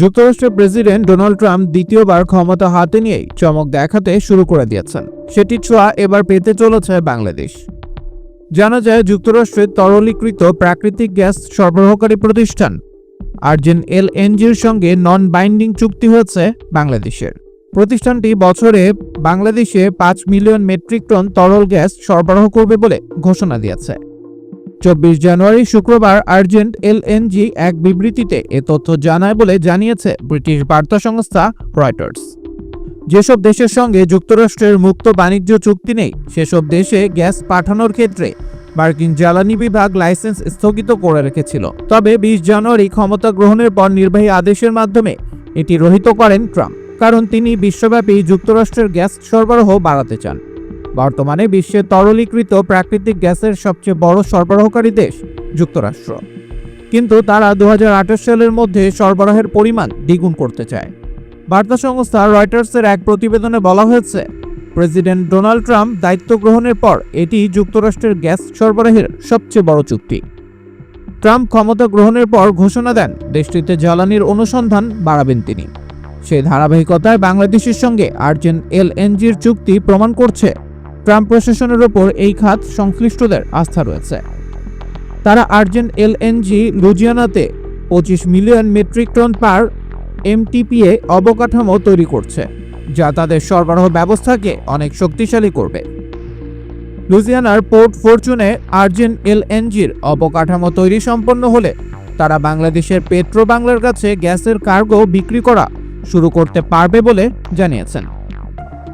যুক্তরাষ্ট্রের president Donald Trump দ্বিতীয়বার ক্ষমতা হাতে নিয়েই চমক দেখাতে শুরু করে দিয়েছেন। সেটি ছোঁয়া এবার পেতে চলেছে বাংলাদেশ। জানা যায়, যুক্তরাষ্ট্রের তরলীকৃত প্রাকৃতিক গ্যাস সরবরাহকারী প্রতিষ্ঠান আর্জেন এল এনজির সঙ্গে নন বাইন্ডিং চুক্তি হয়েছে বাংলাদেশের। প্রতিষ্ঠানটি বছরে বাংলাদেশে পাঁচ মিলিয়ন মেট্রিক টন তরল গ্যাস সরবরাহ করবে বলে ঘোষণা দিয়েছে। চব্বিশ জানুয়ারি শুক্রবার আর্জেন্ট এলএনজি এক বিবৃতিতে এ তথ্য জানায় বলে জানিয়েছে ব্রিটিশ বার্তা সংস্থা রয়টার্স। যেসব দেশের সঙ্গে যুক্তরাষ্ট্রের মুক্ত বাণিজ্য চুক্তি নেই, সেসব দেশে গ্যাস পাঠানোর ক্ষেত্রে মার্কিন জ্বালানি বিভাগ লাইসেন্স স্থগিত করে রেখেছিল। তবে বিশ জানুয়ারি ক্ষমতা গ্রহণের পর নির্বাহী আদেশের মাধ্যমে এটি রহিত করেন ট্রাম্প, কারণ তিনি বিশ্বব্যাপী যুক্তরাষ্ট্রের গ্যাস সরবরাহ বাড়াতে চান। বর্তমানে বিশ্বে তরলীকৃত প্রাকৃতিক গ্যাসের সবচেয়ে বড় সরবরাহকারী দেশ, যুক্তরাষ্ট্র। কিন্তু তারা দু হাজার আঠাশ সালের মধ্যে সরবরাহের পরিমাণ দ্বিগুণ করতে চায়। বার্তা সংস্থা রয়টার্সের এক প্রতিবেদনে বলা হয়েছে, প্রেসিডেন্ট ডোনাল্ড ট্রাম্প দায়িত্ব গ্রহণের পর এটি যুক্তরাষ্ট্রের গ্যাস সরবরাহের সবচেয়ে বড় চুক্তি। ট্রাম্প ক্ষমতা গ্রহণের পর ঘোষণা দেন, দেশটিতে জ্বালানির অনুসন্ধান বাড়াবেন তিনি। সেই ধারাবাহিকতায় বাংলাদেশের সঙ্গে আর্জেন্ট এলএনজির চুক্তি প্রমাণ করছে। ট্রাম্প প্রশাসনের ওপর এই খাত সংশ্লিষ্টদের আস্থা রয়েছে। তারা আর্জেন্ট এলএনজি লুজিয়ানাতে পঁচিশ million metric ton per MTPA অবকাঠামো তৈরি করছে, যা তাদের সরবরাহ ব্যবস্থাকে অনেক শক্তিশালী করবে। লুজিয়ানার পোর্ট ফরচুনে আর্জেন্ট এলএনজির অবকাঠামো তৈরি সম্পন্ন হলে তারা বাংলাদেশের পেট্রো বাংলার কাছে গ্যাসের কার্গো বিক্রি করা শুরু করতে পারবে বলে জানিয়েছেন।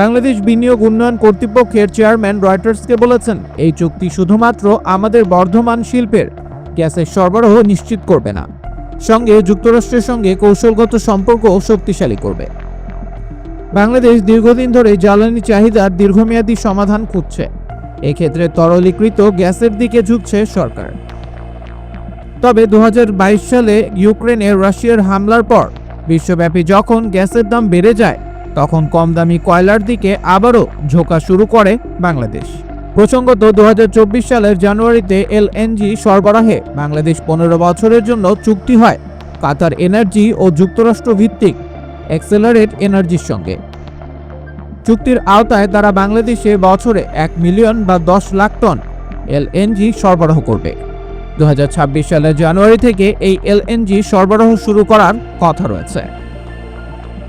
বাংলাদেশ বিনিয়োগ উন্নয়ন কর্তৃপক্ষের চেয়ারম্যান রয়টার্সকে বলেছেন, এই চুক্তি শুধুমাত্র আমাদের বর্ধমান শিল্পের গ্যাসের সরবরাহ নিশ্চিত করবে না। সঙ্গে যুক্তরাষ্ট্রের সঙ্গে কৌশলগত সম্পর্ক শক্তিশালী করবে। বাংলাদেশ দীর্ঘদিন ধরে জ্বালানি চাহিদার দীর্ঘমেয়াদী সমাধান খুঁজছে। এক্ষেত্রে তরলীকৃত গ্যাসের দিকে ঝুঁকছে সরকার। তবে দু হাজার বাইশ সালে ইউক্রেনে রাশিয়ার হামলার পর বিশ্বব্যাপী যখন গ্যাসের দাম বেড়ে যায় তখন কম দামি কয়লার দিকে আবারও ঝোঁকা শুরু করে বাংলাদেশ। প্রসঙ্গত দু হাজার চব্বিশ সালের জানুয়ারিতে এলএনজি সরবরাহে বাংলাদেশ পনেরো বছরের জন্য চুক্তি হয় কাতার এনার্জি ও যুক্তরাষ্ট্র ভিত্তিক অ্যাক্সেলারেট এনার্জির সঙ্গে। চুক্তির আওতায় তারা বাংলাদেশে বছরে এক মিলিয়ন বা দশ লাখ টন এলএনজি সরবরাহ করবে। দু হাজার ছাব্বিশ সালের জানুয়ারি থেকে এই এলএনজি সরবরাহ শুরু করার কথা রয়েছে।